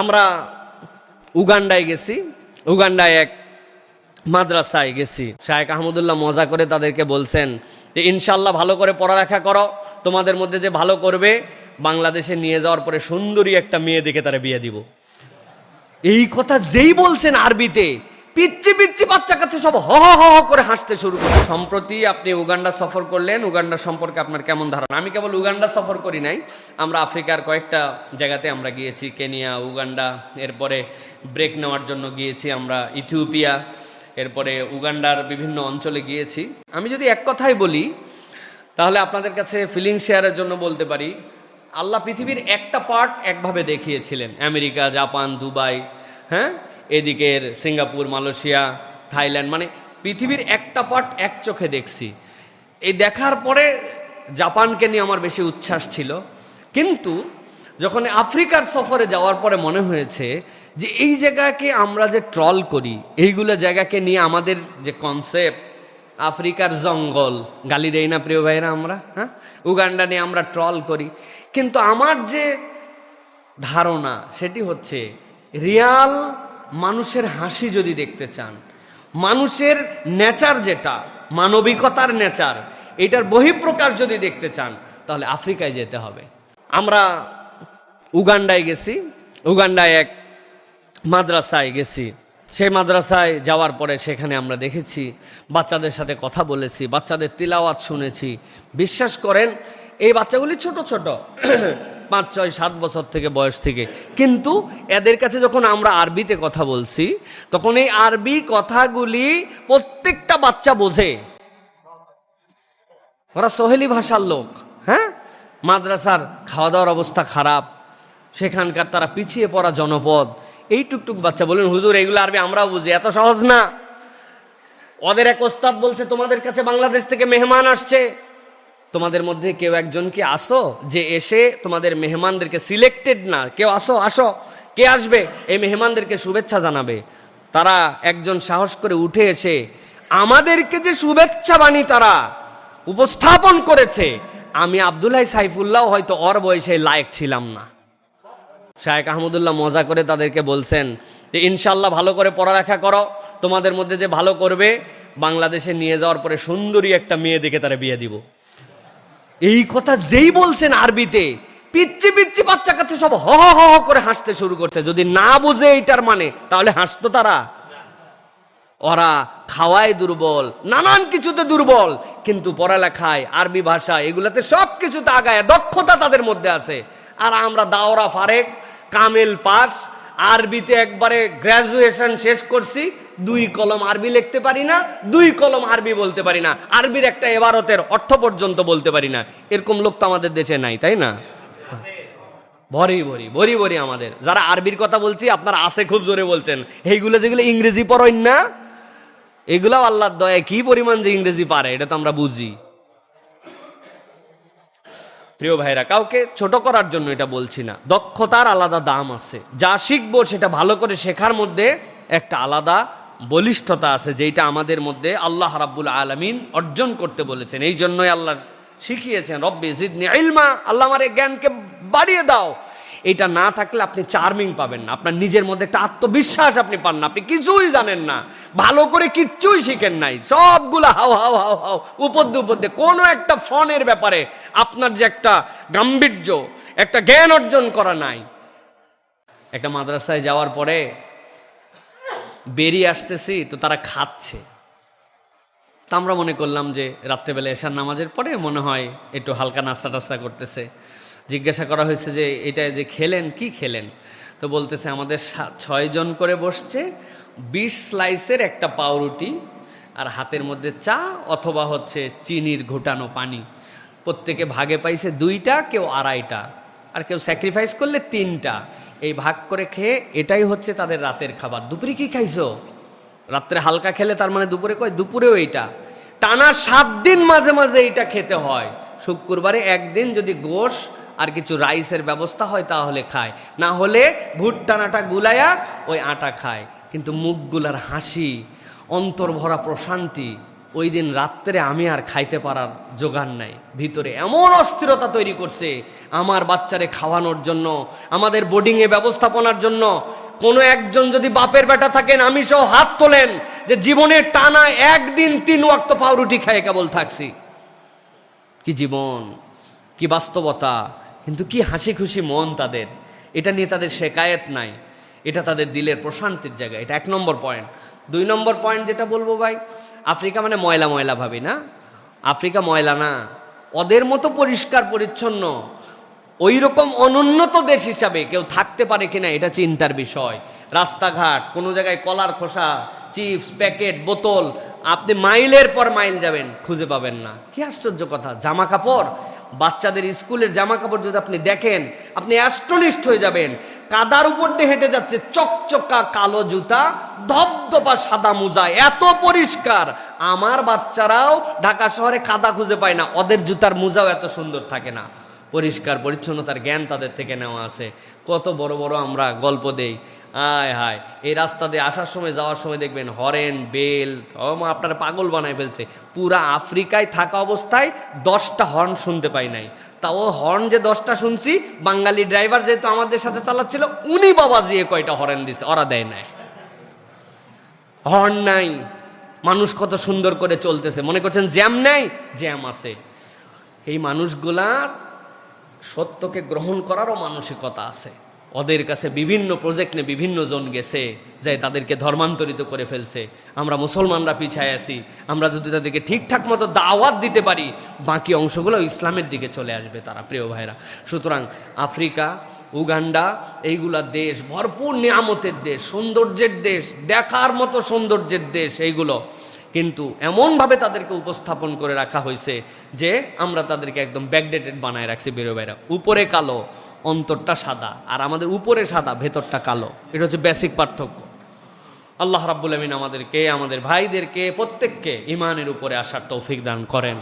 আমরা উগান্ডায় গেছি, উগান্ডায় এক মাদ্রাসায় গেছি। শায়েক আহমদুল্লাহ মজা করে তাদেরকে বলছেন যে ইনশাল্লাহ ভালো করে পড়ালেখা করো, তোমাদের মধ্যে যে ভালো করবে, বাংলাদেশে নিয়ে যাওয়ার পরে সুন্দরী একটা মেয়ে দেখে তারা বিয়ে দিব। এই কথা যেই বলছেন আরবিতে পিচ্ছি পিচ্ছি বাচ্চা কাছে সব হ হ করে হাসতে শুরু করে। সম্প্রতি আপনি উগান্ডা সফর করলেন, উগান্ডা সম্পর্কে আপনার কেমন ধারণা? আমি কেবল উগান্ডা সফর করি নাই, আমরা আফ্রিকার কয়েকটা জায়গাতে আমরা গিয়েছি, কেনিয়া, উগান্ডা, এরপরে ব্রেক নেওয়ার জন্য গিয়েছি আমরা, ইথিওপিয়া, এরপরে উগান্ডার বিভিন্ন অঞ্চলে গিয়েছি। আমি যদি এক কথাই বলি, তাহলে আপনাদের কাছে ফিলিং শেয়ারের জন্য বলতে পারি, আল্লাহ পৃথিবীর একটা পার্ট একভাবে দেখিয়েছিলেন, আমেরিকা, জাপান, দুবাই হ্যাঁ? এদিকের সিঙ্গাপুর, মালয়েশিয়া, থাইল্যান্ড মানে পৃথিবীর একটা পার্ট এক চোখে দেখছি। এই দেখার পরে জাপানকে নিয়ে আমার বেশি উচ্ছ্বাস ছিল। কিন্তু যখন আফ্রিকার সফরে যাওয়ার পরে মনে হয়েছে যে এই জায়গাকে আমরা যে ট্রল করি, এইগুলো জায়গাকে নিয়ে আমাদের যে কনসেপ্ট আফ্রিকার জঙ্গল, গালি দেই না প্রিয় ভাইরা আমরা হ্যাঁ? উগান্ডা নিয়ে আমরা ট্রল করি। কিন্তু আমার যে ধারণা, সেটি হচ্ছে রিয়াল মানুষের হাসি যদি দেখতে চান, মানুষের নেচার যেটা, মানবিকতার নেচার, এটার বহিঃপ্রকাশ যদি দেখতে চান, তাহলে আফ্রিকায় যেতে হবে। আমরা উগান্ডায় গেছি, উগান্ডায় এক মাদ্রাসায় গেছি। সেই মাদ্রাসায় যাওয়ার পরে সেখানে আমরা দেখেছি, বাচ্চাদের সাথে কথা বলেছি, বাচ্চাদের তিলাওয়াত শুনেছি। বিশ্বাস করেন, এই বাচ্চাগুলি ছোট ছোট। পাঁচ, ছয়, সাত বছর থেকে বয়স থেকে। কিন্তু এদের কাছে যখন আমরা আরবিতে কথা বলছি, তখন এই আরবি কথাগুলি প্রত্যেকটা বাচ্চা বোঝে। ওরা সোহেলি ভাষার লোক হ্যাঁ? মাদ্রাসার খাওয়া দাওয়ার অবস্থা খারাপ, সেখানকার তারা পিছিয়ে পড়া জনপদ। এই টুকটুক বাচ্চা বলেন হুজুর, এগুলো আরবি আমরাও বুঝি, এত সহজ না। ওদের এক ওস্তাদ বলছে, তোমাদের কাছে বাংলাদেশ থেকে মেহমান আসছে। তোমাদের মধ্যে কেউ একজন কি আসো? যে এসে তোমাদের মেহমানদেরকে সিলেক্টেড না। কেউ আসো আসো। কে আসবে? এই মেহমানদেরকে শুভেচ্ছা জানাবে। তারা একজন সাহস করে উঠে এসে আমাদেরকে যে শুভেচ্ছা বাণী তারা উপস্থাপন করেছে, আমি আবদুল্লাহ সাইফুল্লাহ হয়তো অর বয়সে লায়ক ছিলাম না। শায়েক আহমদুল্লাহ মজা করে তাদেরকে বলছেন যে ইনশাল্লাহ ভালো করে পড়ালেখা করো। তোমাদের মধ্যে যে ভালো করবে, বাংলাদেশে নিয়ে যাওয়ার পরে সুন্দরী একটা মেয়ে দেখে তারা বিয়ে দিব। এই কথা যেই বলছেন আরবিতে পিচ্ছি পিচ্ছি বাচ্চা কাছে সব হ হ হ করে হাসতে শুরু করছে। যদি না বুঝে এইটার মানে তাহলে হাসতো তারা? ওরা খাওয়ায় দুর্বল, নানান কিছুতে দুর্বল, কিন্তু পড়ালেখায়, আরবি ভাষা এগুলাতে সব কিছুতে আগায়, দক্ষতা তাদের মধ্যে আছে। আর আমরা দাওরা ফারেক, কামেল পাস, আরবিতে একবারে গ্র্যাজুয়েশন শেষ করছি দুই কলম আরবি লিখতে পারি না, দুই কলম আরবি বলতে পারি না। আরবির একটা এবারতের অর্থ পর্যন্ত বলতে পারি না। এরকম লোক তো আমাদের দেশে নাই, তাই না? ভরি ভরি ভরি ভরি আমাদের। যারা আরবির কথা বলছি, আপনারা আছে খুব জোরে বলছেন। এইগুলো যেগুলো ইংরেজি পড়েন না, এগুলাও আল্লাহর দয়া, কি পরিমাণ যে ইংরেজি পারে, এটা তো আমরা বুঝি। প্রিয় ভাইরা, কাউকে ছোট করার জন্য এটা বলছি না। দক্ষতার আলাদা দাম আছে। যা শিখব সেটা ভালো করে শেখার মধ্যে একটা আলাদা বলিষ্ঠতা আছে যেটা আমাদের মধ্যে আল্লাহ রাব্বুল আলমিন অর্জন করতে বলেছেন। এই জন্যই আল্লাহ শিখিয়েছেন, রব্বি জিদনি ইলমা, আল্লাহ আমার এই জ্ঞানকে বাড়িয়ে দাও। এটা না থাকলে আপনি চার্মিং পাবেন না। আপনার নিজের মধ্যে একটা আত্মবিশ্বাস আপনি পান না। আপনি কিছুই জানেন না। ভালো করে কিচ্ছুই শিখেন নাই। সবগুলো হাও হাও হাও হাও, উপদ্য, উপদ্যে। কোনো একটা ফোনের ব্যাপারে আপনার যে একটা গাম্ভীর্য, একটা জ্ঞান অর্জন করা নাই। একটা মাদ্রাসায় যাওয়ার পরে বেরিয়ে আসতেছি, তো তারা খাচ্ছে। তা আমরা মনে করলাম যে রাত্রেবেলা এশার নামাজের পরে মনে হয় একটু হালকা নাস্তা টাস্তা করতেছে। জিজ্ঞাসা করা হয়েছে যে, এটা যে খেলেন, কি খেলেন? তো বলতেছে, আমাদের ছয়জন করে বসছে, বিশ স্লাইসের একটা পাউরুটি আর হাতের মধ্যে চা অথবা হচ্ছে চিনির ঘোটানো পানি। প্রত্যেকে ভাগে পাইছে দুইটা, কেউ আড়াইটা। আর কেউ স্যাক্রিফাইস করলে তিনটা। এই ভাগ করে খেয়ে এটাই হচ্ছে তাদের রাতের খাবার। দুপুরে কি খাইছো? রাত্রে হালকা খেলে তার মানে দুপুরে কয়? দুপুরেও এইটা। টানা সাত দিন মাঝে মাঝে এইটা খেতে হয়। শুক্রবারে একদিন যদি গোশ আর কিছু রাইসের ব্যবস্থা হয় তাহলে খায়। না হলে ভুট্টানাটা গুলায়া ওই আটা খায়। কিন্তু মুখগুলার হাসি অন্তর ভরা প্রশান্তি ওই দিন রাত্রে আমি আর খাইতে পারার জোগান নাই। ভিতরে এমন অস্থিরতা তৈরি করছে, আমার বাচ্চারে খাওয়ানোর জন্য, আমাদের বোর্ডিংয়ে ব্যবস্থাপনার জন্য, কোনো একজন যদি বাপের বেটা থাকেন, আমি সহ হাত তোলেন যে জীবনের টানা একদিন তিন ওয়াক্ত পাউরুটি খায় কেবল থাকছি। কি জীবন, কি বাস্তবতা, কিন্তু কি হাসি খুশি মন তাদের। এটা নিয়ে তাদের শেকায়েত নাই, এটা তাদের দিলের প্রশান্তির জায়গা। এটা এক নম্বর পয়েন্ট দুই নম্বর পয়েন্ট যেটা বলব ভাই আফ্রিকা মানে ময়লা ময়লা ভাবি না? আফ্রিকা ময়লা না। ওদের মতো পরিষ্কার, পরিচ্ছন্ন ওই রকম অনুন্নত দেশ হিসাবে কেউ থাকতে পারে কিনা এটা চিন্তার বিষয়। রাস্তাঘাট, কোনো জায়গায় কলার খোসা, চিপস, প্যাকেট, বোতল, আপনি মাইলের পর মাইল যাবেন, খুঁজে পাবেন না। কি আশ্চর্য কথা, জামা কাপড়? বাচ্চাদের স্কুলের জামা কাপড় যদি আপনি দেখেন, আপনি অ্যাস্টনিস্ট হয়ে যাবেন। কাদার উপর দিয়ে হেঁটে যাচ্ছে, চকচকা কালো জুতা, ধবধবা সাদা মোজা, এত পরিষ্কার। আমার বাচ্চারাও ঢাকা শহরে কাদা খুঁজে পায় না, ওদের জুতার মোজাও এত সুন্দর থাকে না। পরিষ্কার, পরিচ্ছন্নতার জ্ঞান তাদের থেকে নেওয়া আছে। কত বড় বড় আমরা গল্প দেই। আয় হায়, এই রাস্তা দিয়ে আসার সময়, যাওয়ার সময় দেখবেন হরেন, বেল আপনারা পাগল বানায় ফেলছে। পুরা আফ্রিকায় থাকা অবস্থায় দশটা হর্ন শুনতে পাই নাই। তাও হর্ন যে দশটা শুনছি, বাঙালি ড্রাইভার যেহেতু আমাদের সাথে চালাচ্ছিল, উনি বাবা যে কয়টা হরেন দিছে, ওরা দেয় নাই। হর্ন নাই। মানুষ কত সুন্দর করে চলতেছে। মনে করছেন জ্যাম নাই? জ্যাম আছে। এই মানুষগুলার সত্যকে গ্রহণ করারও মানসিকতা আছে। ওদের কাছে বিভিন্ন প্রজেক্ট নিয়ে বিভিন্ন জন গেছে যে তাদেরকে ধর্মান্তরিত করে ফেলছে। আমরা মুসলমানরা পিছায় আছি। আমরা যদি তাদেরকে ঠিকঠাক মতো দাওয়াত দিতে পারি, বাকি অংশগুলো ইসলামের দিকে চলে আসবে তারা, প্রিয় ভাইরা। সুতরাং আফ্রিকা, উগান্ডা, এইগুলা দেশ, ভরপুর নিয়ামতের দেশ, সৌন্দর্যের দেশ, দেখার মতো সৌন্দর্যের দেশ এইগুলো। কিন্তু এমনভাবে তাদেরকে উপস্থাপন করে রাখা হয়েছে যে আমরা তাদেরকে একদম ব্যাকডেটেড বানায় রাখছি বেরো বাইরা উপরে কালো অন্তরটা সাদা আর আমাদের উপরে সাদা, ভেতরটা কালো। এটা হচ্ছে বেসিক পার্থক্য। আল্লাহ রাব্বুল আমিন আমাদেরকে, আমাদের ভাইদেরকে, প্রত্যেককে ইমানের উপরে আসার তৌফিক দান করেন।